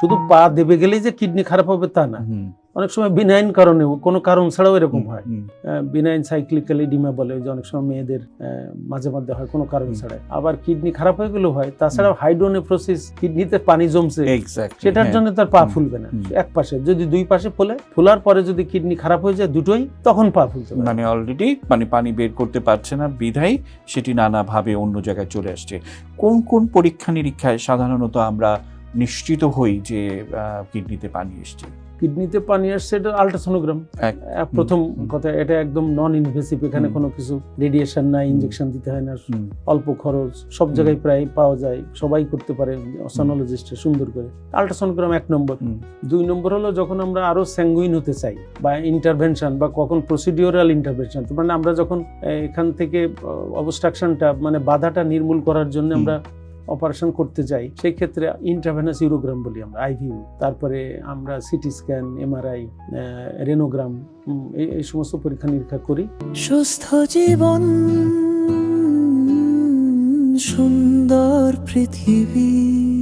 শুধু পা দেবে গেলেই যে কিডনি খারাপ হবে তা না। অনেক সময় বিনাইন কারণে কোনো কারণ ছাড়াও এরকম হয়। বিনাইন সাইক্লিক্যাল ইডিমা বলে যে অনেক সময় মেয়েদের মাঝে মধ্যে হয় কোনো কারণ। ছাড়াই। আবার কিডনি খারাপ হয়ে গেলেও হয় তাছাড়াও হাইড্রোনেফ্রোসিস কিডনিতে পানি জমছে সেটার হ্যাঁ। জন্য তার পা ফুলবে না। এক পাশে যদি দুই পাশে ফুলে ফোলার পরে যদি কিডনি খারাপ হয়ে যায় দুটোই তখন পা ফুলতে মানে অলরেডি মানে পানি বের করতে পারছে না বিধায় সেটি নানাভাবে অন্য জায়গায় চলে আসছে। কোন কোন পরীক্ষা নিরীক্ষায় সাধারণত আমরা নিশ্চিত হই যে কিডনিতে পানি এসছে। কিডনিতে পানি আসছে এটা আলট্রাসোনোগ্রাম এক- প্রথম কথা এটা একদম নন ইনভেসিভ এখানে কোনো কিছু রেডিয়েশন নাই ইনজেকশন দিতে হয় না অল্প খরচ সব জায়গায় প্রায় পাওয়া যায় সবাই করতে পারে অসানোলজিস্টে সুন্দর করে। আলট্রাসোনোগ্রাম এক নম্বর। দুই নম্বর হলো যখন আমরা আরও স্যাঙ্গুইন হতে চাই বা ইন্টারভেনশন বা কখন প্রসিডিওরাল ইন্টারভেনশন মানে আমরা যখন এখান থেকে অবস্ট্রাকশনটা মানে বাধাটা নির্মূল করার জন্য আমরা অপারেশন করতে যাই, সেই ক্ষেত্রে ইন্টারভেনাস ইউরোগ্রাম বলি আমরা আইভিউ তারপরে আমরা সিটি স্ক্যান এমআরআই রেনোগ্রাম এই সমস্ত পরীক্ষা নিরীক্ষা করি। সুস্থ জীবন, সুন্দর পৃথিবী।